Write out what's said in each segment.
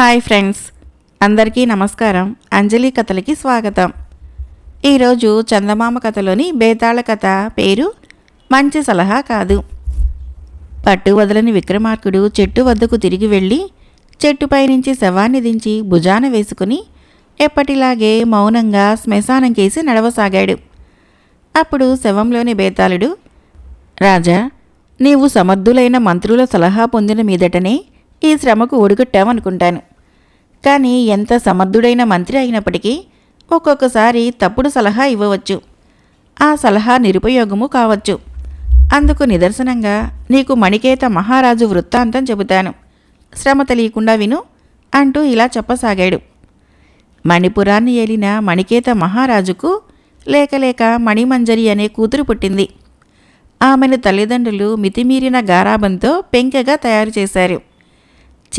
Hi friends. అందరికీ నమస్కారం. అంజలి కథలకి స్వాగతం. ఈరోజు చందమామ కథలోని బేతాళ కథ పేరు మంచి సలహా కాదు. పట్టు వదలని విక్రమార్కుడు చెట్టు వద్దకు తిరిగి వెళ్ళి చెట్టుపై నుంచి శవాన్ని దించి భుజాన వేసుకుని ఎప్పటిలాగే మౌనంగా శ్మశానం కేసి నడవసాగాడు. అప్పుడు శవంలోని బేతాళుడు రాజా నీవు సమర్థులైన మంత్రుల సలహా పొందిన మీదటనే ఈ శ్రమకు ఒడిగొట్టామనుకుంటాను కానీ ఎంత సమర్థుడైన మంత్రి అయినప్పటికీ ఒక్కొక్కసారి తప్పుడు సలహా ఇవ్వవచ్చు. ఆ సలహా నిరుపయోగము కావచ్చు. అందుకు నిదర్శనంగా నీకు మణికేత మహారాజు వృత్తాంతం చెబుతాను. శ్రమ తెలియకుండా విను అంటూ ఇలా చెప్పసాగాడు. మణిపురాన్ని ఏలిన మణికేత మహారాజుకు లేకలేక మణిమంజరి అనే కూతురు పుట్టింది. ఆమెను తల్లిదండ్రులు మితిమీరిన గారాబంతో పెంకెగా తయారు చేశారు.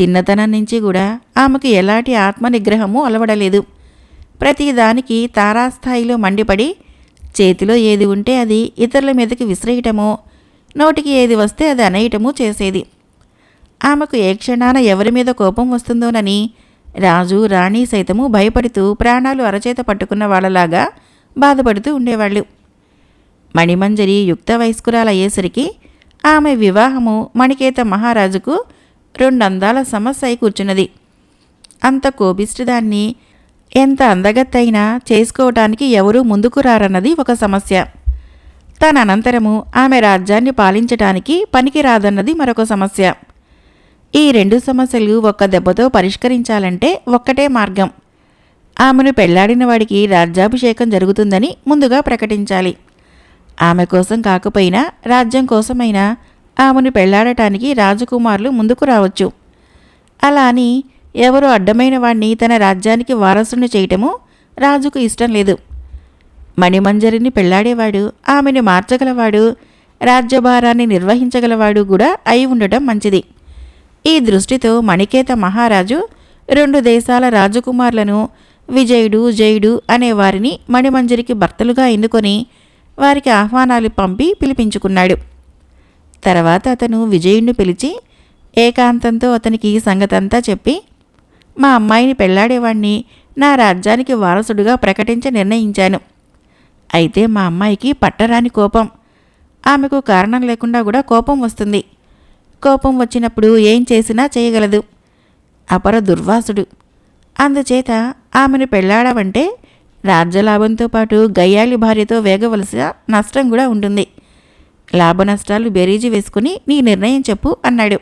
చిన్నతనం నుంచి కూడా ఆమెకు ఎలాంటి ఆత్మనిగ్రహము అలవడలేదు. ప్రతిదానికి తారాస్థాయిలో మండిపడి చేతిలో ఏది ఉంటే అది ఇతరుల మీదకి విసిరేయటమో నోటికి ఏది వస్తే అది అనేయటము చేసేది. ఆమెకు ఏ క్షణాన ఎవరి మీద కోపం వస్తుందోనని రాజు రాణి సైతము భయపడుతూ ప్రాణాలు అరచేత పట్టుకున్న వాళ్ళలాగా బాధపడుతూ ఉండేవాళ్ళు. మణిమంజరి యుక్త వయస్కురాలయ్యేసరికి ఆమె వివాహము మణికేత మహారాజుకు రెండు అందాల సమస్య కూర్చున్నది. అంత కోపిష్టిదాన్ని ఎంత అందగత్తైనా చేసుకోవటానికి ఎవరూ ముందుకు రారన్నది ఒక సమస్య. తన అనంతరము ఆమె రాజ్యాన్ని పాలించటానికి పనికిరాదన్నది మరొక సమస్య. ఈ రెండు సమస్యలు ఒక్క దెబ్బతో పరిష్కరించాలంటే ఒక్కటే మార్గం. ఆమెను పెళ్ళాడిన వాడికి రాజ్యాభిషేకం జరుగుతుందని ముందుగా ప్రకటించాలి. ఆమె కోసం కాకపోయినా రాజ్యం కోసమైనా ఆమెను పెళ్ళాడటానికి రాజకుమారులు ముందుకు రావచ్చు. అలా అని ఎవరు అడ్డమైన వాణ్ణి తన రాజ్యానికి వారసుని చేయటము రాజుకు ఇష్టం లేదు. మణిమంజరిని పెళ్ళాడేవాడు ఆమెను మార్చగలవాడు రాజ్యభారాన్ని నిర్వహించగలవాడు కూడా అయి ఉండటం మంచిది. ఈ దృష్టితో మణికేత మహారాజు రెండు దేశాల రాజకుమారులను విజయుడు జయుడు అనే వారిని మణిమంజరికి భర్తలుగా ఎన్నుకొని వారికి ఆహ్వానాలు పంపి పిలిపించుకున్నాడు. తర్వాత అతను విజయుణ్ణి పిలిచి ఏకాంతంతో అతనికి ఈ సంగతంతా చెప్పి మా అమ్మాయిని పెళ్ళాడేవాణ్ణి నా రాజ్యానికి వారసుడుగా ప్రకటించ నిర్ణయించాను. అయితే మా అమ్మాయికి పట్టరాని కోపం. ఆమెకు కారణం లేకుండా కూడా కోపం వస్తుంది. కోపం వచ్చినప్పుడు ఏం చేసినా చేయగలదు. అపర దుర్వాసుడు. అందుచేత ఆమెను పెళ్ళాడవంటే రాజ్యలాభంతో పాటు గయ్యాలి భార్యతో వేగవలసిన నష్టం కూడా ఉంటుంది. లాభనష్టాలు బెరీజి బెరీజు వేసుకుని నీ నిర్ణయం చెప్పు అన్నాడు.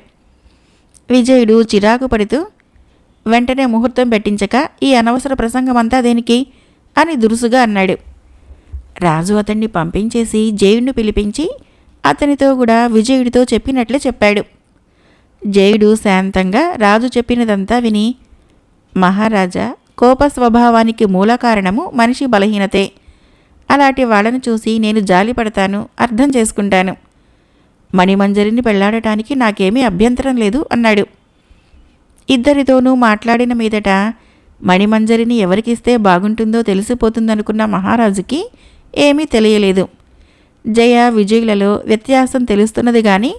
విజయుడు చిరాకు పడుతూ వెంటనే ముహూర్తం పెట్టించక ఈ అనవసర ప్రసంగమంతా దేనికి? అని దురుసుగా అన్నాడు. రాజు అతన్ని పంపించేసి జయుడిని పిలిపించి అతనితో కూడా విజయుడితో చెప్పినట్లే చెప్పాడు. జయుడు శాంతంగా రాజు చెప్పినదంతా విని మహారాజా కోప స్వభావానికి మూల కారణము మనిషి బలహీనతే. అలాంటి వాళ్ళని చూసి నేను జాలి పడతాను అర్థం చేసుకుంటాను. మణిమంజరిని పెళ్ళాడటానికి నాకేమీ అభ్యంతరం లేదు అన్నాడు. ఇద్దరితోనూ మాట్లాడిన మీదట మణిమంజరిని ఎవరికిస్తే బాగుంటుందో తెలిసిపోతుందనుకున్న మహారాజుకి ఏమీ తెలియలేదు. జయ విజయులలో వ్యత్యాసం తెలుస్తున్నది కానీ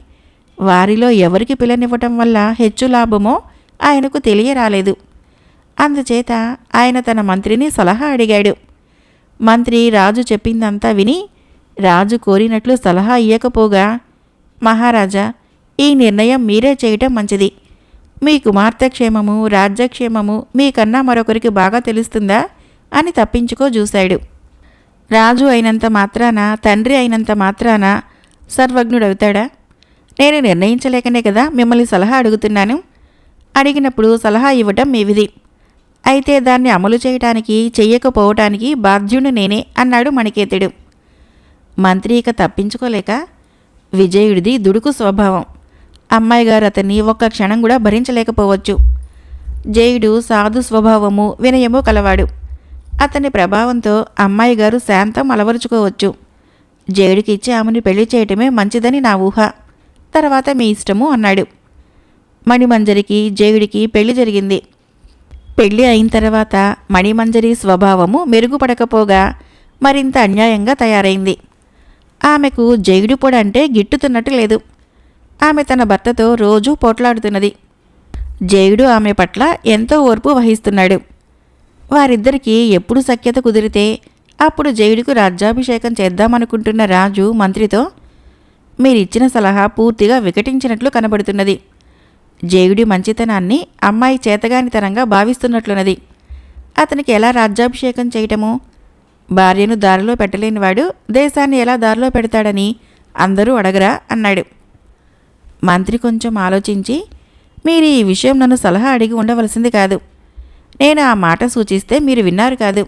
వారిలో ఎవరికి పిల్లనివ్వటం వల్ల హెచ్చు లాభమో ఆయనకు తెలియరాలేదు. అందుచేత ఆయన తన మంత్రిని సలహా అడిగాడు. మంత్రి రాజు చెప్పిందంతా విని రాజు కోరినట్లు సలహా ఇయ్యకపోగా మహారాజా ఈ నిర్ణయం మీరే చేయటం మంచిది. మీ కుమార్తె క్షేమము రాజ్యక్షేమము మీకన్నా మరొకరికి బాగా తెలుస్తుందా? అని తప్పించుకో చూశాడు. రాజు అయినంత మాత్రాన తండ్రి అయినంత మాత్రాన సర్వజ్ఞుడవుతాడా? నేను నిర్ణయించలేకనే కదా మిమ్మల్ని సలహా అడుగుతున్నాను. అడిగినప్పుడు సలహా ఇవ్వటం మీ విధి. అయితే దాన్ని అమలు చేయటానికి చెయ్యకపోవటానికి బాధ్యుడు నేనే అన్నాడు మణికేతుడు. మంత్రి ఇక తప్పించుకోలేక విజయుడిది దుడుకు స్వభావం. అమ్మాయి గారు అతన్ని ఒక్క క్షణం కూడా భరించలేకపోవచ్చు. జయుడు సాధు స్వభావము వినయము కలవాడు. అతని ప్రభావంతో అమ్మాయి గారు శాంతం అలవరుచుకోవచ్చు. జయుడికి ఇచ్చి ఆమెను పెళ్ళి చేయటమే మంచిదని నా ఊహ. తర్వాత మీ ఇష్టము అన్నాడు. మణిమంజరికి జయుడికి పెళ్ళి జరిగింది. పెళ్ళి అయిన తర్వాత మణిమంజరి స్వభావము మెరుగుపడకపోగా మరింత అన్యాయంగా తయారైంది. ఆమెకు జైడు పొడి అంటే గిట్టుతున్నట్టు లేదు. ఆమె తన భర్తతో రోజూ పోట్లాడుతున్నది. జయుడు ఆమె పట్ల ఎంతో ఓర్పు వహిస్తున్నాడు. వారిద్దరికీ ఎప్పుడు సఖ్యత కుదిరితే అప్పుడు జైడుకు రాజ్యాభిషేకం చేద్దామనుకుంటున్న రాజు మంత్రితో మీరిచ్చిన సలహా పూర్తిగా వికటించినట్లు కనబడుతున్నది. జేయుడి మంచితనాన్ని అమ్మాయి చేతగానితనంగా భావిస్తున్నట్లున్నది. అతనికి ఎలా రాజ్యాభిషేకం చేయటము? భార్యను దారిలో పెట్టలేనివాడు దేశాన్ని ఎలా దారిలో పెడతాడని అందరూ అడగరా అన్నాడు. మంత్రి కొంచెం ఆలోచించి మీరు ఈ విషయం నన్ను సలహా అడిగి ఉండవలసింది కాదు. నేను ఆ మాట సూచిస్తే మీరు విన్నారు కాదు.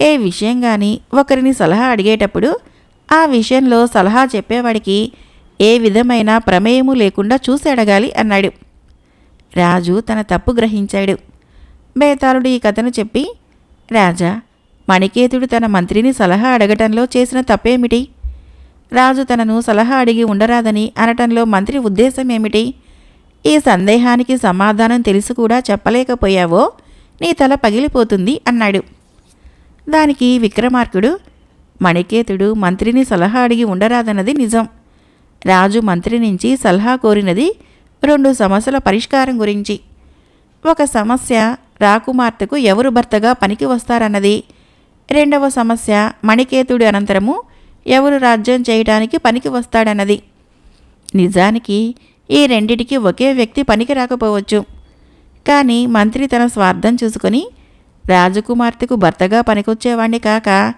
ఏ విషయం కానీ ఒకరిని సలహా అడిగేటప్పుడు ఆ విషయంలో సలహా చెప్పేవాడికి ఏ విధమైన ప్రమేయము లేకుండా చూసి అడగాలి అన్నాడు. రాజు తన తప్పు గ్రహించాడు. బేతాళుడు ఈ కథను చెప్పి రాజా మణికేతుడు తన మంత్రిని సలహా అడగటంలో చేసిన తప్పేమిటి? రాజు తనను సలహా అడిగి ఉండరాదని అనటంలో మంత్రి ఉద్దేశం ఏమిటి? ఈ సందేహానికి సమాధానం తెలిసి కూడా చెప్పలేకపోయావో నీ తల పగిలిపోతుంది అన్నాడు. దానికి విక్రమార్కుడు మణికేతుడు మంత్రిని సలహా అడిగి ఉండరాదన్నది నిజం. రాజు మంత్రి నుంచి సలహా కోరినది రెండు సమస్యల పరిష్కారం గురించి. ఒక సమస్య రాకుమార్తెకు ఎవరు భర్తగా పనికి వస్తారన్నది. రెండవ సమస్య మణికేతుడి అనంతరము ఎవరు రాజ్యం చేయడానికి పనికి వస్తాడన్నది. నిజానికి ఈ రెండిటికి ఒకే వ్యక్తి పనికి రాకపోవచ్చు. కానీ మంత్రి తన స్వార్థం చూసుకొని రాజకుమార్తెకు భర్తగా పనికొచ్చేవాణ్ణి కాక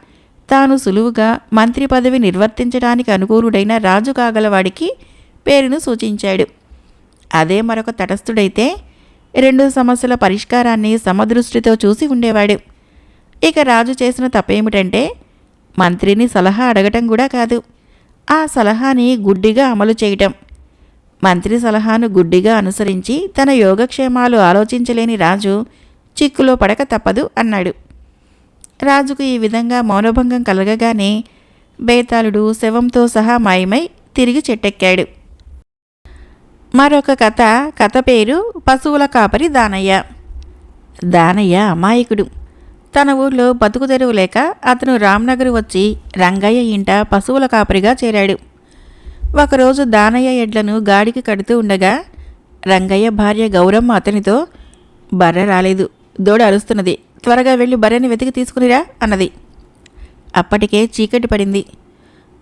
తాను సులువుగా మంత్రి పదవి నిర్వర్తించడానికి అనుకూలుడైన రాజు కాగలవాడికి పేరును సూచించాడు. అదే మరొక తటస్థుడైతే రెండు సమస్యల పరిష్కారాన్ని సమదృష్టితో చూసి ఉండేవాడు. ఇక రాజు చేసిన తప్పేమిటంటే మంత్రిని సలహా అడగటం కూడా కాదు. ఆ సలహాని గుడ్డిగా అమలు చేయటం. మంత్రి సలహాను గుడ్డిగా అనుసరించి తన యోగక్షేమాలు ఆలోచించలేని రాజు చిక్కులో పడక తప్పదు అన్నాడు. రాజుకు ఈ విధంగా మౌనభంగం కలగగానే బేతాళుడు శవంతో సహా మాయమై తిరిగి చెట్టెక్కాడు. మరొక కథ కథ పేరు పశువుల కాపరి దానయ్య. దానయ్య అమాయకుడు. తన ఊర్లో బతుకు తెరువు లేక అతను రామ్నగర్ వచ్చి రంగయ్య ఇంట పశువుల కాపరిగా చేరాడు. ఒకరోజు దానయ్య ఎడ్లను గాడికి కడుతూ ఉండగా రంగయ్య భార్య గౌరమ్మ అతనితో బర్రె రాలేదు దోడ అరుస్తున్నది త్వరగా వెళ్ళి బర్రెని వెతికి తీసుకునిరా అన్నది. అప్పటికే చీకటి పడింది.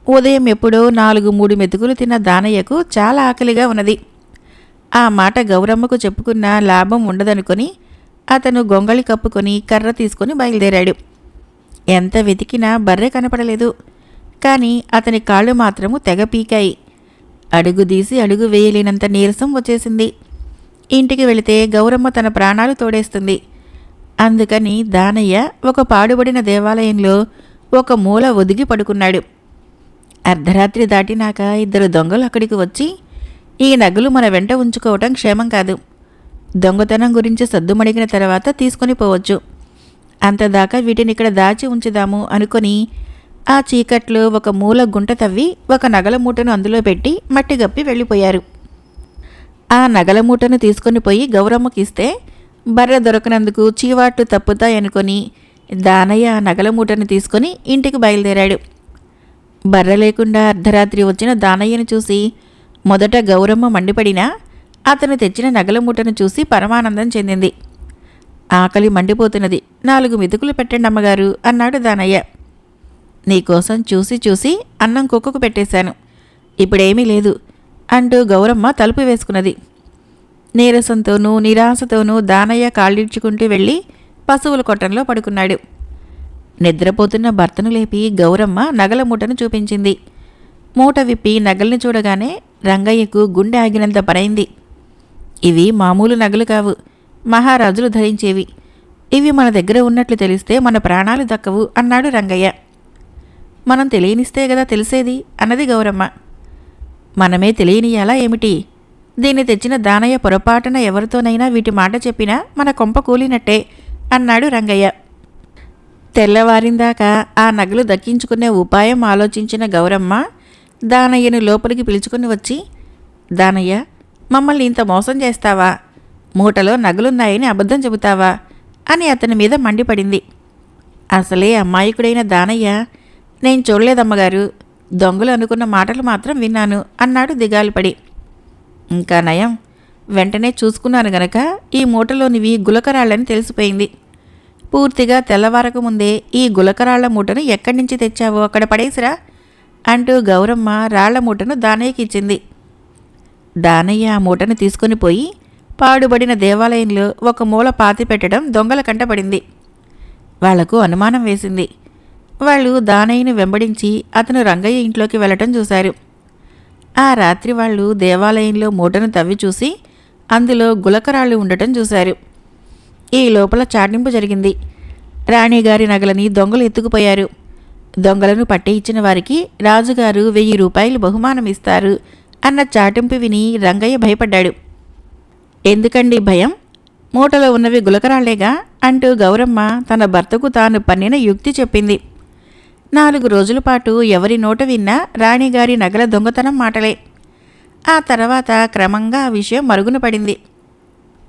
ఉదయం ఎప్పుడో నాలుగు మూడు మెతుకులు తిన్న దానయ్యకు చాలా ఆకలిగా ఉన్నది. ఆ మాట గౌరమ్మకు చెప్పుకున్న లాభం ఉండదనుకొని అతను గొంగళి కప్పుకొని కర్ర తీసుకొని బయలుదేరాడు. ఎంత వెతికినా బర్రె కనపడలేదు. కానీ అతని కాళ్ళు మాత్రము తెగ పీకాయి. అడుగు తీసి అడుగు వేయలేనంత నీరసం వచ్చేసింది. ఇంటికి వెళితే గౌరమ్మ తన ప్రాణాలు తోడేస్తుంది. అందుకని దానయ్య ఒక పాడుబడిన దేవాలయంలో ఒక మూల ఒదిగి పడుకున్నాడు. అర్ధరాత్రి దాటినాక ఇద్దరు దొంగలు అక్కడికి వచ్చి ఈ నగలు మన వెంట ఉంచుకోవటం క్షేమం కాదు. దొంగతనం గురించి సద్దుమడిగిన తర్వాత తీసుకొని పోవచ్చు. అంతదాకా వీటిని ఇక్కడ దాచి ఉంచుదాము అనుకొని ఆ చీకట్లో ఒక మూల గుంట తవ్వి ఒక నగల మూటను అందులో పెట్టి మట్టి గప్పి వెళ్ళిపోయారు. ఆ నగల మూటను తీసుకొని పోయి గౌరమ్మకి ఇస్తే బర్రె దొరకనందుకు చీవాట్లు తప్పుతాయనుకొని దానయ్య ఆ నగల మూటను తీసుకొని ఇంటికి బయలుదేరాడు. బర్రె లేకుండా అర్ధరాత్రి వచ్చిన దానయ్యను చూసి మొదట గౌరమ్మ మండిపడినా అతను తెచ్చిన నగల మూటను చూసి పరమానందం చెందింది. ఆకలి మండిపోతున్నది. నాలుగు మెతుకులు పెట్టండి అమ్మగారు అన్నాడు దానయ్య. నీకోసం చూసి చూసి అన్నం కుక్కకు పెట్టేశాను. ఇప్పుడేమీ లేదు అంటూ గౌరమ్మ తలుపు వేసుకున్నది. నీరసంతోనూ నిరాశతోనూ దానయ్య కాళ్ళిడ్చుకుంటూ వెళ్ళి పశువుల కొట్టంలో పడుకున్నాడు. నిద్రపోతున్న భర్తను లేపి గౌరమ్మ నగల మూటను చూపించింది. మూట విప్పి నగల్ని చూడగానే రంగయ్యకు గుండె ఆగినంత పరైంది ఇవి మామూలు నగలు కావు. మహారాజులు ధరించేవి. ఇవి మన దగ్గర ఉన్నట్లు తెలిస్తే మన ప్రాణాలు దక్కవు అన్నాడు రంగయ్య. మనం తెలియనిస్తే కదా తెలిసేది అన్నది గౌరమ్మ. మనమే తెలియనియాలా ఏమిటి? దీన్ని తెచ్చిన దానయ్య పొరపాటున ఎవరితోనైనా వీటి మాట చెప్పినా మన కొంప కూలినట్టే అన్నాడు రంగయ్య. తెల్లవారిందాక ఆ నగలు దక్కించుకునే ఉపాయం ఆలోచించిన గౌరమ్మ దానయ్యను లోపలికి పిలుచుకుని వచ్చి దానయ్య మమ్మల్ని ఇంత మోసం చేస్తావా? మూటలో నగలున్నాయని అబద్ధం చెబుతావా? అని అతని మీద మండిపడింది. అసలే అమాయకుడైన దానయ్య నేను చూడలేదమ్మగారు. దొంగలు అనుకున్న మాటలు మాత్రం విన్నాను అన్నాడు దిగాలుపడి. ఇంకా నయం. వెంటనే చూసుకున్నాను గనక ఈ మూటలోనివి గులకరాళ్ళని తెలిసిపోయింది. పూర్తిగా తెల్లవారక ముందే ఈ గులకరాళ్ళ మూటను ఎక్కడి నుంచి తెచ్చావో? అక్కడ పడేసిరా. అంటూ గౌరమ్మ రాళ్ళ మూటను దానయ్యకి ఇచ్చింది దానయ్య ఆ మూటను తీసుకుని పోయి పాడుబడిన దేవాలయంలో ఒక మూల పాతి పెట్టడం దొంగల కంటపడింది. వాళ్ళకు అనుమానం వేసింది. వాళ్ళు దానయ్యను వెంబడించి అతను రంగయ్య ఇంట్లోకి వెళ్ళటం చూశారు. ఆ రాత్రి వాళ్ళు దేవాలయంలో మూటను తవ్వి చూసి అందులో గులకరాళ్ళు ఉండటం చూశారు. ఈ లోపల చాటింపు జరిగింది. రాణిగారి నగలని దొంగలు ఎత్తుకుపోయారు. దొంగలను పట్టి ఇచ్చిన వారికి రాజుగారు వెయ్యి రూపాయలు బహుమానం ఇస్తారు అన్న చాటింపు విని రంగయ్య భయపడ్డాడు. ఎందుకండి భయం? మూటలో ఉన్నవి గులకరాళ్ళేగా? అంటూ గౌరమ్మ తన భర్తకు తాను పన్నిన యుక్తి చెప్పింది. నాలుగు రోజుల పాటు ఎవరి నోట విన్నా రాణిగారి నగల దొంగతనం మాటలే. ఆ తర్వాత క్రమంగా ఆ విషయం మరుగున పడింది.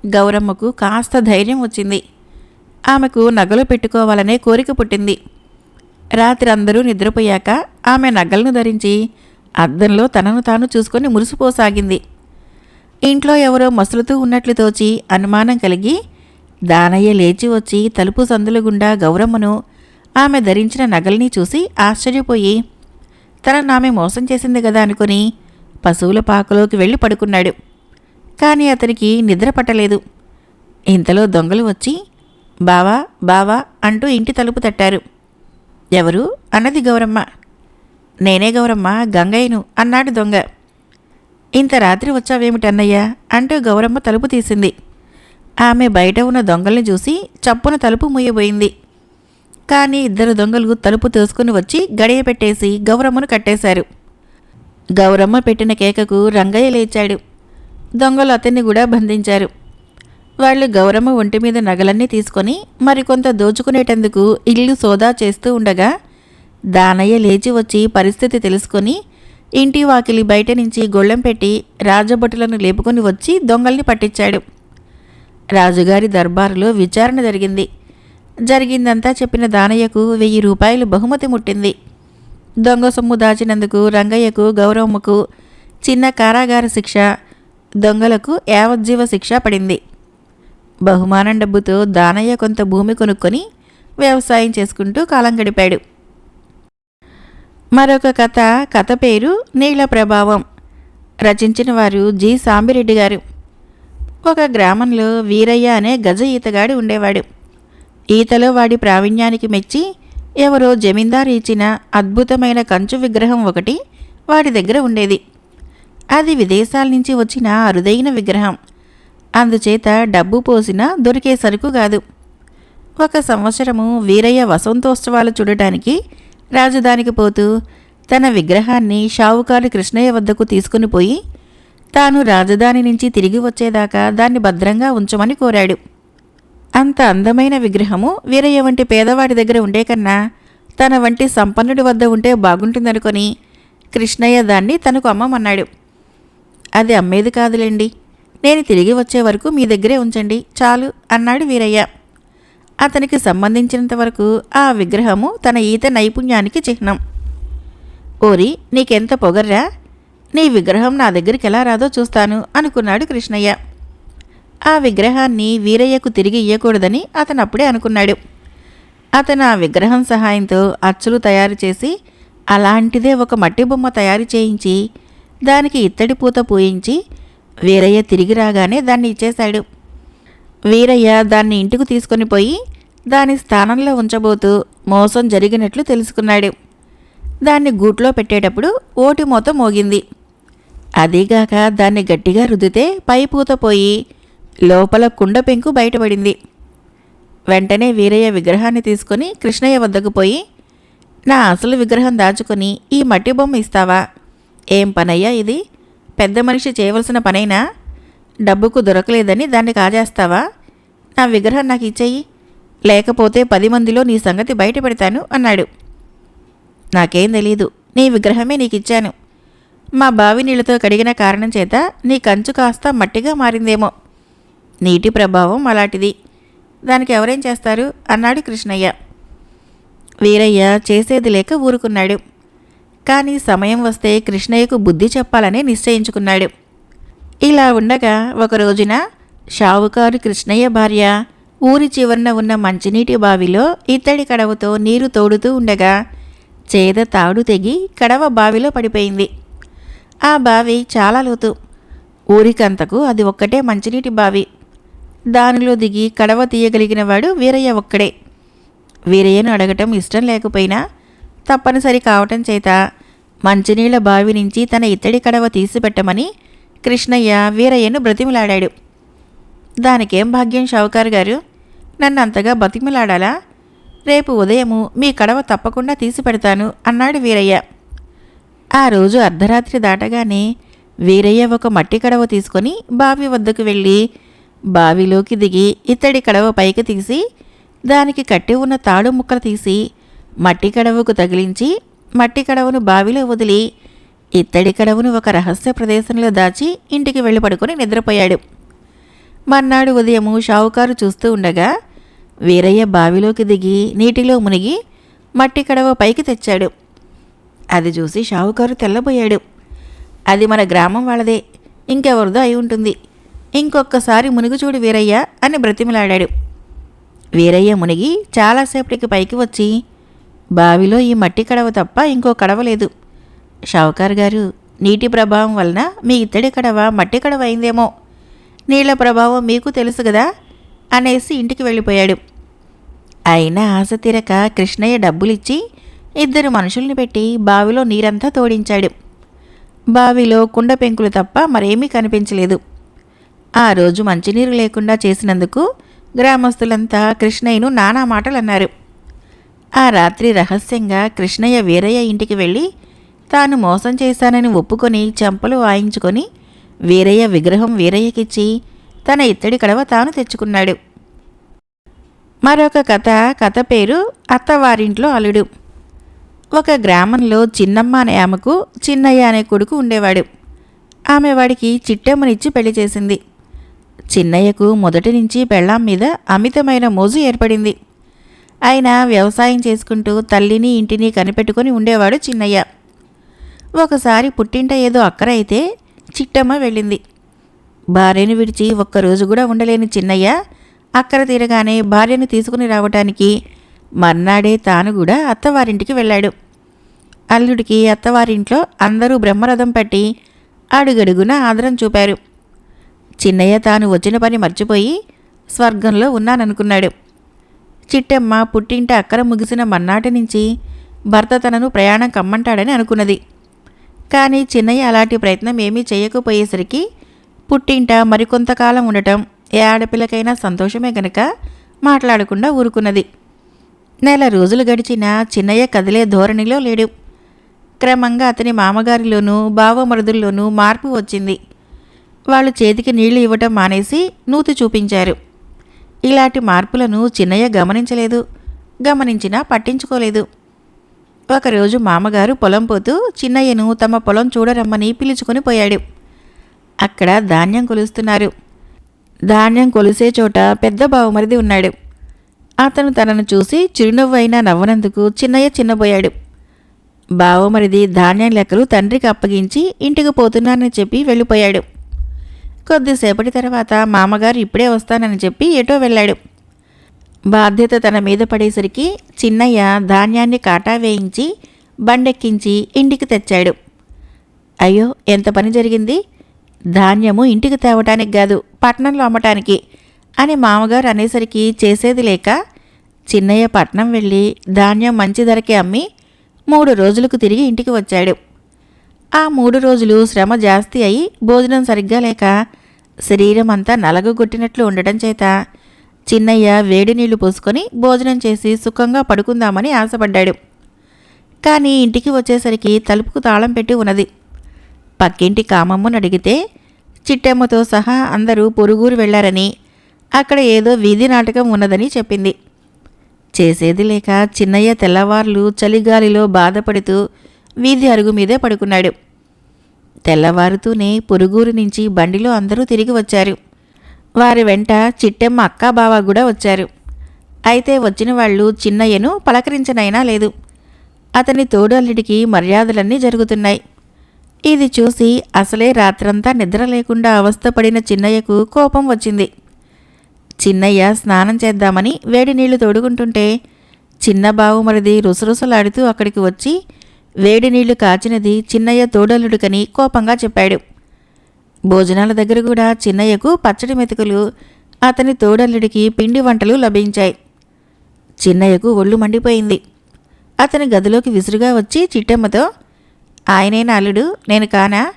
గౌరమ్మకు కాస్త ధైర్యం వచ్చింది. ఆమెకు నగలు పెట్టుకోవాలనే కోరిక పుట్టింది. రాత్రి అందరూ నిద్రపోయాక ఆమె నగలను ధరించి అద్దంలో తనను తాను చూసుకొని మురిసిపోసాగింది. ఇంట్లో ఎవరో మసులుతూ ఉన్నట్లు తోచి అనుమానం కలిగి దానయ్య లేచి వచ్చి తలుపు సందుల గుండా గౌరమ్మను ఆమె ధరించిన నగల్ని చూసి ఆశ్చర్యపోయి తనను ఆమె మోసం చేసింది కదా అనుకుని పశువుల పాకలోకి వెళ్ళి పడుకున్నాడు. కానీ అతనికి నిద్ర పట్టలేదు. ఇంతలో దొంగలు వచ్చి బావా బావా అంటూ ఇంటి తలుపు తట్టారు. ఎవరు? అన్నది గౌరమ్మ. నేనే గౌరమ్మ గంగయ్యను అన్నాడు దొంగ. ఇంత రాత్రి వచ్చావేమిటన్నయ్యా అంటూ గౌరమ్మ తలుపు తీసింది. ఆమె బయట ఉన్న దొంగల్ని చూసి చప్పున తలుపు మూయబోయింది. కానీ ఇద్దరు దొంగలు తలుపు తోసుకుని వచ్చి గడియ పెట్టేసి గౌరమ్మను కట్టేశారు. గౌరమ్మ పెట్టిన కేకకు రంగయ్య లేచాడు. దొంగలు అతన్ని కూడా బంధించారు. వాళ్ళు గౌరమ్మ ఒంటి మీద నగలన్నీ తీసుకొని మరికొంత దోచుకునేటందుకు ఇల్లు సోదా చేస్తూ ఉండగా దానయ్య లేచి వచ్చి పరిస్థితి తెలుసుకొని ఇంటి వాకిలి బయట నుంచి గొళ్ళెం పెట్టి రాజభటులను లేపుకొని వచ్చి దొంగల్ని పట్టించాడు. రాజుగారి దర్బారులో విచారణ జరిగింది. జరిగిందంతా చెప్పిన దానయ్యకు వెయ్యి రూపాయలు బహుమతి ముట్టింది. దొంగ సొమ్ము దాచినందుకు రంగయ్యకు గౌరవమ్మకు చిన్న కారాగార శిక్ష దొంగలకు యావజ్జీవ శిక్ష పడింది. బహుమానం డబ్బుతో దానయ్య కొంత భూమి కొనుక్కొని వ్యవసాయం చేసుకుంటూ కాలం గడిపాడు. మరొక కథ కథ పేరు నీళ్ళ ప్రభావం. రచించిన వారు జి. సాంబిరెడ్డి గారు. ఒక గ్రామంలో వీరయ్య అనే గజ ఈతగాడు ఉండేవాడు. ఈతలో వాడి ప్రావీణ్యానికి మెచ్చి ఎవరో జమీందారు ఇచ్చిన అద్భుతమైన కంచు విగ్రహం ఒకటి వాడి దగ్గర ఉండేది. అది విదేశాల నుంచి వచ్చిన అరుదైన విగ్రహం. అందుచేత డబ్బు పోసినా దొరికే సరుకు కాదు. ఒక సంవత్సరము వీరయ్య వసంతోత్సవాలు చూడటానికి రాజధానికి పోతూ తన విగ్రహాన్ని షావుకారు కృష్ణయ్య వద్దకు తీసుకుని పోయి తాను రాజధాని నుంచి తిరిగి వచ్చేదాకా దాన్ని భద్రంగా ఉంచమని కోరాడు. అంత అందమైన విగ్రహము వీరయ్య వంటి పేదవాడి దగ్గర ఉండే కన్నా తన వంటి సంపన్నుడి వద్ద ఉంటే బాగుంటుందనుకొని కృష్ణయ్య దాన్ని తనకు అమ్మమన్నాడు. అది అమ్మేది కాదులేండి. నేను తిరిగి వచ్చే వరకు మీ దగ్గరే ఉంచండి. చాలు అన్నాడు వీరయ్య. అతనికి సంబంధించినంత వరకు ఆ విగ్రహము తన ఈత నైపుణ్యానికి చిహ్నం. ఓరి నీకెంత పొగర్రా? నీ విగ్రహం నా దగ్గరికి ఎలా రాదో చూస్తాను అనుకున్నాడు కృష్ణయ్య. ఆ విగ్రహాన్ని వీరయ్యకు తిరిగి ఇయ్యకూడదని అతను అప్పుడే అనుకున్నాడు. అతను ఆ విగ్రహం సహాయంతో అచ్చులు తయారు చేసి అలాంటిదే ఒక మట్టి బొమ్మ తయారు చేయించి దానికి ఇత్తడి పూత పూయించి వీరయ్య తిరిగి రాగానే దాన్ని ఇచ్చేశాడు. వీరయ్య దాన్ని ఇంటికి తీసుకొని పోయి దాని స్థానంలో ఉంచబోతూ మోసం జరిగినట్లు తెలుసుకున్నాడు. దాన్ని గూట్లో పెట్టేటప్పుడు ఓటి మూత మోగింది. అదీగాక దాన్ని గట్టిగా రుద్దితే పై పూత పోయి లోపల కుండ పెంకు బయటపడింది. వెంటనే వీరయ్య విగ్రహాన్ని తీసుకొని కృష్ణయ్య వద్దకు పోయి నా అసలు విగ్రహం దాచుకొని ఈ మట్టి బొమ్మ ఇస్తావా? ఏం పనయ్యా ఇది? పెద్ద మనిషి చేయవలసిన పనైనా డబ్బుకు దొరకలేదని దాన్ని కాజేస్తావా? నా విగ్రహం నాకు ఇచ్చేయి. లేకపోతే పది మందిలో నీ సంగతి బయట పెడతాను అన్నాడు. నాకేం తెలీదు. నీ విగ్రహమే నీకు ఇచ్చాను మా బావి నీళ్ళతో కడిగిన కారణం చేత నీ కంచు కాస్త మట్టిగా మారిందేమో. నీటి ప్రభావం అలాంటిది. దానికి ఎవరేం చేస్తారు? అన్నాడు కృష్ణయ్య. వీరయ్య చేసేది లేక ఊరుకున్నాడు. కానీ సమయం వస్తే కృష్ణయ్యకు బుద్ధి చెప్పాలని నిశ్చయించుకున్నాడు. ఇలా ఉండగా ఒక రోజున షావుకారు కృష్ణయ్య భార్య ఊరి చివరన ఉన్న మంచినీటి బావిలో ఇత్తడి కడవతో నీరు తోడుతూ ఉండగా చేద తాడు తెగి కడవ బావిలో పడిపోయింది. ఆ బావి చాలా లోతు. ఊరికంతకు అది ఒక్కటే మంచినీటి బావి. దానిలో దిగి కడవ తీయగలిగిన వాడు వీరయ్య ఒక్కడే. వీరయ్యను అడగటం ఇష్టం లేకపోయినా తప్పనిసరి కావటం చేత మంచినీళ్ళ బావి నుంచి తన ఇత్తడి కడవ తీసిపెట్టమని కృష్ణయ్య వీరయ్యను బ్రతిమిలాడాడు. దానికేం భాగ్యం షావుకారు గారు? నన్ను అంతగా బతిమిలాడాలా? రేపు ఉదయము మీ కడవ తప్పకుండా తీసి పెడతాను అన్నాడు వీరయ్య. ఆ రోజు అర్ధరాత్రి దాటగానే వీరయ్య ఒక మట్టి కడవ తీసుకొని బావి వద్దకు వెళ్ళి బావిలోకి దిగి ఇత్తడి కడవ పైకి తీసి దానికి కట్టి ఉన్న తాడు ముక్కలు తీసి మట్టి కడవకు తగిలించి మట్టి కడవను బావిలో వదిలి ఇత్తడి కడవను ఒక రహస్య ప్రదేశంలో దాచి ఇంటికి వెళ్ళి పడుకొని నిద్రపోయాడు. మర్నాడు ఉదయము షావుకారు చూస్తూ ఉండగా వీరయ్య బావిలోకి దిగి నీటిలో మునిగి మట్టి కడవ పైకి తెచ్చాడు. అది చూసి షావుకారు తెల్లబోయాడు. అది మన గ్రామం వాళ్ళదే ఇంకెవరిదో అయి ఉంటుంది. ఇంకొక్కసారి మునిగి చూడు వీరయ్య అని బ్రతిమలాడాడు. వీరయ్య మునిగి చాలాసేపటికి పైకి వచ్చి బావిలో ఈ మట్టి కడవ తప్ప ఇంకో కడవ లేదు. షావుకారు గారు నీటి ప్రభావం వలన మీ ఇత్తడి కడవ మట్టి కడవ అయిందేమో. నీళ్ళ ప్రభావం మీకు తెలుసు కదా అనేసి ఇంటికి వెళ్ళిపోయాడు. అయినా ఆశ తీరక కృష్ణయ్య డబ్బులిచ్చి ఇద్దరు మనుషుల్ని పెట్టి బావిలో నీరంతా తోడించాడు. బావిలో కుండ పెంకులు తప్ప మరేమీ కనిపించలేదు. ఆ రోజు మంచినీరు లేకుండా చేసినందుకు గ్రామస్తులంతా కృష్ణయ్యను నానా మాటలు అన్నారు ఆ రాత్రి రహస్యంగా కృష్ణయ్య వీరయ్య ఇంటికి వెళ్ళి తాను మోసం చేశానని ఒప్పుకొని చెంపలు వాయించుకొని వీరయ్య విగ్రహం వీరయ్యకిచ్చి తన ఇత్తడి కడవ తాను తెచ్చుకున్నాడు. మరొక కథ కథ పేరు అత్తవారింట్లో అలుడు ఒక గ్రామంలో చిన్నమ్మ అనే ఆమెకు చిన్నయ్య అనే కొడుకు ఉండేవాడు. ఆమె వాడికి చిట్టమ్మనిచ్చి పెళ్ళి చేసింది. చిన్నయ్యకు మొదటి నుంచి పెళ్ళాం మీద అమితమైన మోజు ఏర్పడింది. ఆయన వ్యవసాయం చేసుకుంటూ తల్లిని ఇంటిని కనిపెట్టుకొని ఉండేవాడు చిన్నయ్య. ఒకసారి పుట్టింట ఏదో అక్కర అయితే చిట్టమ్మ వెళ్ళింది. భార్యను విడిచి ఒక్కరోజు కూడా ఉండలేని చిన్నయ్య అక్కర తీరగానే భార్యను తీసుకుని రావటానికి మర్నాడే తాను కూడా అత్తవారింటికి వెళ్ళాడు. అల్లుడికి అత్తవారింట్లో అందరూ బ్రహ్మరథం పట్టి అడుగడుగున ఆదరం చూపారు. చిన్నయ్య తాను వచ్చిన పని మర్చిపోయి స్వర్గంలో ఉన్నాననుకున్నాడు. చిట్టమ్మ పుట్టింట అక్కర ముగిసిన మన్నాటి నుంచి భర్త తనను ప్రయాణం కమ్మంటాడని అనుకున్నది. కానీ చిన్నయ్య అలాంటి ప్రయత్నం ఏమీ చేయకపోయేసరికి పుట్టింట మరికొంతకాలం ఉండటం ఏ ఆడపిల్లకైనా సంతోషమే గనక మాట్లాడకుండా ఊరుకున్నది. నెల రోజులు గడిచినా చిన్నయ్య కదిలే ధోరణిలో లేడు. క్రమంగా అతని మామగారిలోనూ బావమరుదుల్లోనూ మార్పు వచ్చింది. వాళ్ళు చేతికి నీళ్ళు ఇవ్వటం మానేసి నూతి చూపించారు. ఇలాంటి మార్పులను చిన్నయ్య గమనించలేదు. గమనించినా పట్టించుకోలేదు. ఒకరోజు మామగారు పొలం పోతూ చిన్నయ్యను తమ పొలం చూడరమ్మని పిలుచుకొని పోయాడు. అక్కడ ధాన్యం కొలుస్తున్నారు. ధాన్యం కొలిసే చోట పెద్ద బావమరిది ఉన్నాడు. అతను తనను చూసి చిరునవ్వైనా నవ్వనందుకు చిన్నయ్య చిన్నబోయాడు. బావమరిది ధాన్యం లెక్కలు తండ్రికి అప్పగించి ఇంటికి పోతున్నానని చెప్పి వెళ్ళిపోయాడు. కొద్దిసేపటి తర్వాత మామగారు ఇప్పుడే వస్తానని చెప్పి ఎటో వెళ్ళాడు. బాధ్యత తన మీద పడేసరికి చిన్నయ్య ధాన్యాన్ని కాటా వేయించి బండెక్కించి ఇంటికి తెచ్చాడు. అయ్యో ఎంత పని జరిగింది? ధాన్యము ఇంటికి తేవటానికి కాదు పట్నంలో అమ్మటానికి అని మామగారు అనేసరికి చేసేది లేక చిన్నయ్య పట్నం వెళ్ళి ధాన్యం మంచి ధరకి అమ్మి మూడు రోజులకు తిరిగి ఇంటికి వచ్చాడు. ఆ మూడు రోజులు శ్రమ జాస్తి అయి భోజనం సరిగ్గా లేక శరీరం అంతా నలగగొట్టినట్లు ఉండటం చేత చిన్నయ్య వేడి నీళ్ళు పోసుకొని భోజనం చేసి సుఖంగా పడుకుందామని ఆశపడ్డాడు. కానీ ఇంటికి వచ్చేసరికి తలుపుకు తాళం పెట్టి ఉన్నది. పక్కింటి కామమ్మను అడిగితే చిట్టమ్మతో సహా అందరూ పొరుగురు వెళ్ళారని అక్కడ ఏదో వీధి నాటకం ఉన్నదని చెప్పింది. చేసేది లేక చిన్నయ్య తెల్లవార్లు చలిగాలిలో బాధపడుతూ వీధి అరుగు మీదే పడుకున్నాడు. తెల్లవారుతూనే పొరుగురు నుంచి బండిలో అందరూ తిరిగి వచ్చారు. వారి వెంట చిట్టెమ్మ అక్కా బావ కూడా వచ్చారు. అయితే వచ్చిన వాళ్ళు చిన్నయ్యను పలకరించనైనా లేదు. అతని తోడు అల్లుడికి మర్యాదలన్నీ జరుగుతున్నాయి. ఇది చూసి అసలే రాత్రంతా నిద్ర లేకుండా అవస్థపడిన చిన్నయ్యకు కోపం వచ్చింది. చిన్నయ్య స్నానం చేద్దామని వేడి నీళ్ళు తోడుకుంటుంటే చిన్న బావుమరిది రుసరుసలాడుతూ అక్కడికి వచ్చి వేడి నీళ్ళు కాచినది చిన్నయ్య తోడలుడుకని కోపంగా చెప్పాడు. భోజనాల దగ్గర కూడా చిన్నయ్యకు పచ్చడి మెతుకులు అతని తోడల్లుడికి పిండి వంటలు లభించాయి. చిన్నయ్యకు ఒళ్ళు మండిపోయింది. అతని గదిలోకి విసురుగా వచ్చి చిట్టమ్మతో ఆయనేనా అల్లుడు? నేను కానా?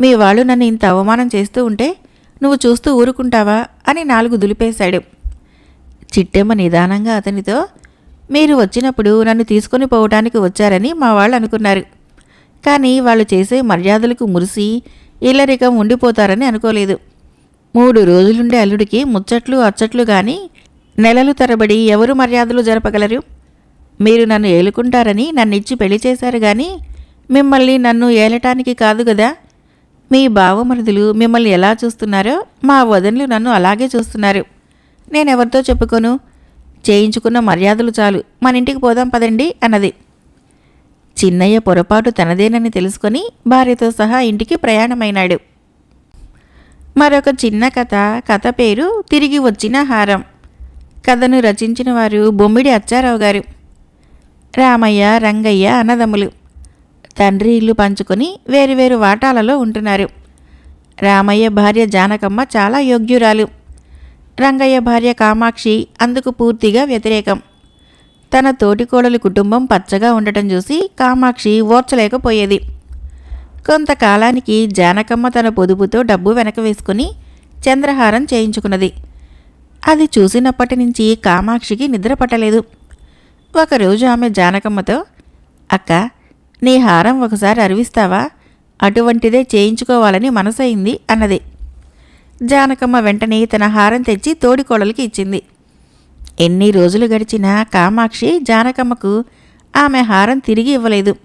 మీ వాళ్ళు నన్ను ఇంత అవమానం చేస్తూ ఉంటే నువ్వు చూస్తూ ఊరుకుంటావా? అని నాలుగు దులిపేశాడు. చిట్టెమ్మ నిదానంగా అతనితో మీరు వచ్చినప్పుడు నన్ను తీసుకొని పోవటానికి వచ్చారని మా వాళ్ళు అనుకున్నారు. కానీ వాళ్ళు చేసే మర్యాదలకు మురిసి ఇల్లరికం ఉండిపోతారని అనుకోలేదు. మూడు రోజులుండే అల్లుడికి ముచ్చట్లు అచ్చట్లు గాని నెలలు తరబడి ఎవరు మర్యాదలు జరపగలరు? మీరు నన్ను ఏలుకుంటారని నన్నిచ్చి పెళ్ళి చేశారు కానీ మిమ్మల్ని నన్ను ఏలటానికి కాదు కదా మీ బావమరుదులు మిమ్మల్ని ఎలా చూస్తున్నారో మా వదనులు నన్ను అలాగే చూస్తున్నారు. నేనెవరితో చెప్పుకోను? చేయించుకున్న మర్యాదలు చాలు. మన ఇంటికి పోదాం పదండి అన్నది. చిన్నయ్య పొరపాటు తనదేనని తెలుసుకొని భార్యతో సహా ఇంటికి ప్రయాణమైనాడు. మరొక చిన్న కథ కథ పేరు తిరిగి వచ్చిన హారం. కథను రచించిన వారు బొమ్మిడి అచ్చారావు గారు. రామయ్య రంగయ్య అన్నదమ్ములు. తండ్రి ఇల్లు పంచుకొని వేరువేరు వాటాలలో ఉంటున్నారు. రామయ్య భార్య జానకమ్మ చాలా యోగ్యురాలు. రంగయ్య భార్య కామాక్షి అందుకు పూర్తిగా వ్యతిరేకం. తన తోటికోడలి కుటుంబం పచ్చగా ఉండటం చూసి కామాక్షి ఓర్చలేకపోయేది. కొంతకాలానికి జానకమ్మ తన పొదుపుతో డబ్బు వెనక వేసుకుని చంద్రహారం చేయించుకున్నది. అది చూసినప్పటి నుంచి కామాక్షికి నిద్ర పట్టలేదు ఒకరోజు ఆమె జానకమ్మతో అక్క నీ హారం ఒకసారి అరివిస్తావా? అటువంటిదే చేయించుకోవాలని మనసైంది అన్నది. జానకమ్మ వెంటనే తన హారం తెచ్చి తోడికోడలికి ఇచ్చింది. ఎన్ని రోజులు గడిచినా కామాక్షి జానకమ్మకు ఆమె హారం తిరిగి ఇవ్వలేదు.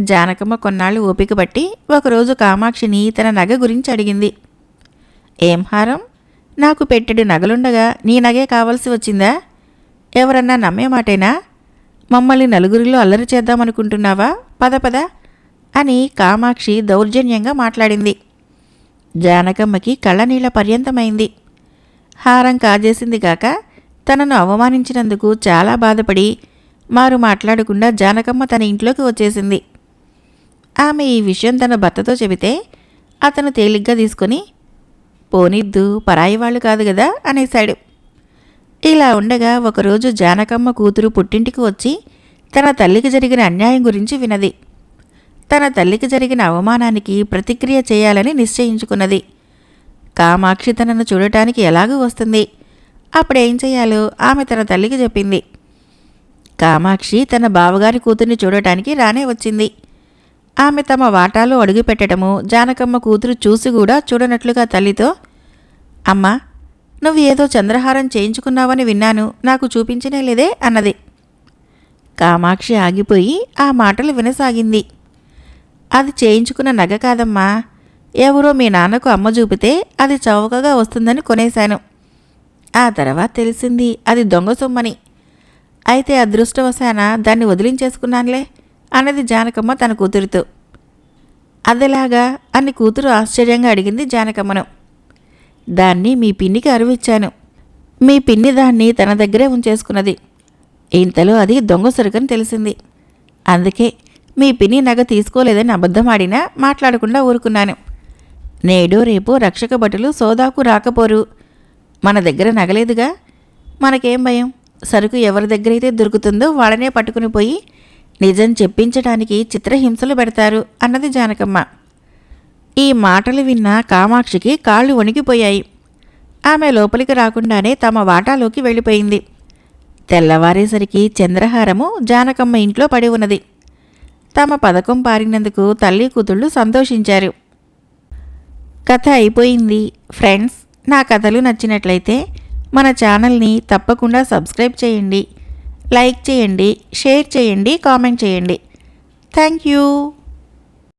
జానకమ్మ కొన్నాళ్ళు ఓపిక బట్టి ఒకరోజు కామాక్షిని తన నగ గురించి అడిగింది. ఏం హారం? నాకు పెట్టెడు నగలుండగా నీ నగే కావలసి వచ్చిందా? ఎవరన్నా నమ్మే మాటేనా? మమ్మల్ని నలుగురిలో అల్లరి చేద్దామనుకుంటున్నావా? పద పద అని కామాక్షి దౌర్జన్యంగా మాట్లాడింది. జానకమ్మకి కళ్ళనీళ్ళ పర్యంతమైంది. హారం కాజేసింది కాక తనను అవమానించినందుకు చాలా బాధపడి మారు మాట్లాడకుండా జానకమ్మ తన ఇంట్లోకి వచ్చేసింది. ఆమె ఈ విషయం తన భర్తతో చెబితే అతను తేలిగ్గా తీసుకొని పోనిద్దు పరాయి వాళ్ళు కాదు కదా అనేశాడు. ఇలా ఉండగా ఒకరోజు జానకమ్మ కూతురు పుట్టింటికి వచ్చి తన తల్లికి జరిగిన అన్యాయం గురించి వినది. తన తల్లికి జరిగిన అవమానానికి ప్రతిక్రియ చేయాలని నిశ్చయించుకున్నది. కామాక్షి తనను చూడటానికి ఎలాగూ వస్తుంది. అప్పుడేం చేయాలో ఆమె తన తల్లికి చెప్పింది. కామాక్షి తన బావగారి కూతుర్ని చూడటానికి రానే వచ్చింది. ఆమె తమ వాటాలో అడుగుపెట్టడము జానకమ్మ కూతురు చూసి కూడా చూడనట్లుగా తల్లితో అమ్మా నువ్వు ఏదో చంద్రహారం చేయించుకున్నావని విన్నాను నాకు చూపించనే లేదే అన్నది. కామాక్షి ఆగిపోయి ఆ మాటలు వినసాగింది. అది చేయించుకున్న నగ కాదమ్మా. ఎవరో మీ నాన్నకు అమ్మ చూపితే అది చౌకగా వస్తుందని కొనేశాను. ఆ తర్వాత తెలిసింది అది దొంగ సొమ్మని. అయితే అదృష్టవశాన దాన్ని వదిలించేసుకున్నానులే అన్నది జానకమ్మ తన కూతురితో. అదిలాగా అని కూతురు ఆశ్చర్యంగా అడిగింది జానకమ్మను. దాన్ని మీ పిన్నికి అరువిచ్చాను. మీ పిన్ని దాన్ని తన దగ్గరే ఉంచేసుకున్నది. ఇంతలో అది దొంగ సరుకని తెలిసింది. అందుకే మీ పిన్ని నగ తీసుకోలేదని అబద్ధమాడినా మాట్లాడకుండా ఊరుకున్నాను. నేడు రేపు రక్షక భటులు సోదాకు రాకపోరు. మన దగ్గర నగలేదుగా? మనకేం భయం? సరుకు ఎవరి దగ్గరైతే దొరుకుతుందో వాళ్ళనే పట్టుకుని పోయి నిజం చెప్పించడానికి చిత్రహింసలు పెడతారు అన్నది జానకమ్మ. ఈ మాటలు విన్న కామాక్షికి కాళ్ళు వణికిపోయాయి. ఆమె లోపలికి రాకుండానే తమ వాటాలోకి వెళ్ళిపోయింది. తెల్లవారేసరికి చంద్రహారము జానకమ్మ ఇంట్లో పడి ఉన్నది. తమ పథకం పారినందుకు తల్లి కూతుళ్ళు సంతోషించారు. కథ అయిపోయింది. ఫ్రెండ్స్ నా కథలు నచ్చినట్లయితే మన ఛానల్ని తప్పకుండా సబ్స్క్రైబ్ చేయండి. లైక్ చేయండి షేర్ చేయండి కామెంట్ చేయండి. Thank you.